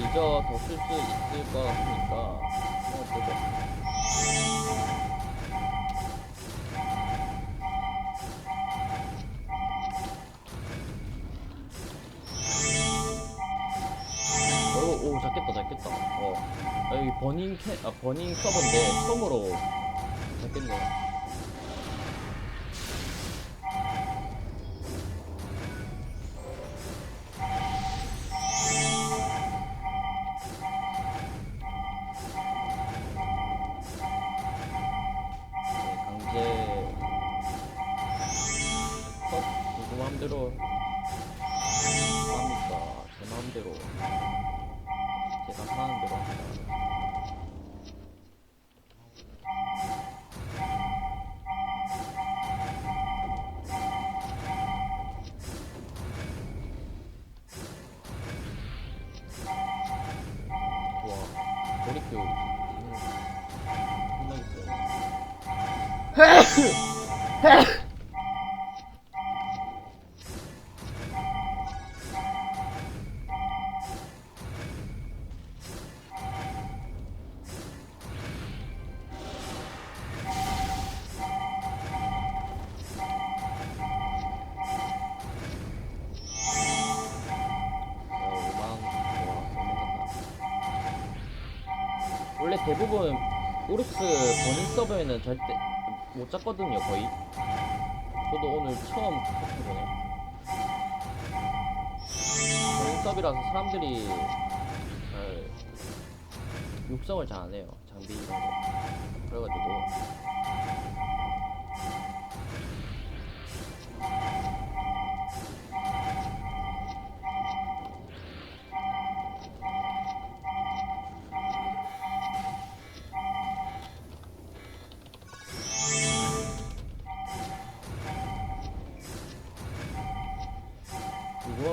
늦어서 쓸 수 있을 것 같으니까 한번 보자. 오, 어, 오 잡겠다 잡겠다. 어. 아, 여기 버닝 캐, 아 버닝 서버인데 처음으로 잡겠네 강제 컷 누구 마음대로 합니까? 제 마음대로 제가 하는 대로 합니다. 와, 머리표 원래 대부분 우르스 본인 서버에는 절대 못 잡거든요 거의. 저도 오늘 처음 해보네 본인 서버라서 사람들이 잘 육성을 잘 안해요. 장비 이런 거. 그래가지고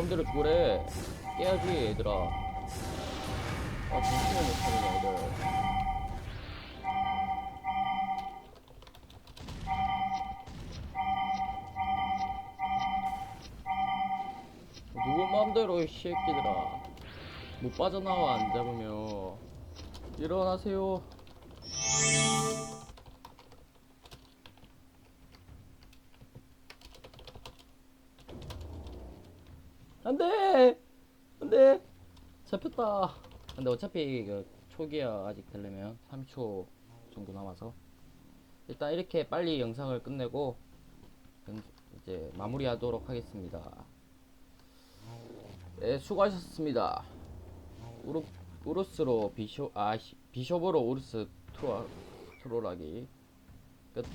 맘대로 죽으래 깨야지 얘들아. 아 정신을 못 차리네 애들. 누구 맘대로 이 새끼들아. 못 빠져나와 안 잡으면. 일어나세요 안돼! 안돼! 잡혔다. 근데 어차피 그 초기화 아직 되려면 3초 정도 남아서. 일단 이렇게 빨리 영상을 끝내고 영- 이제 마무리하도록 하겠습니다. 네 수고하셨습니다. 우르, 우르스로 비쇼 아 시- 비숍으로 우르스 트롤 트롤하기 끝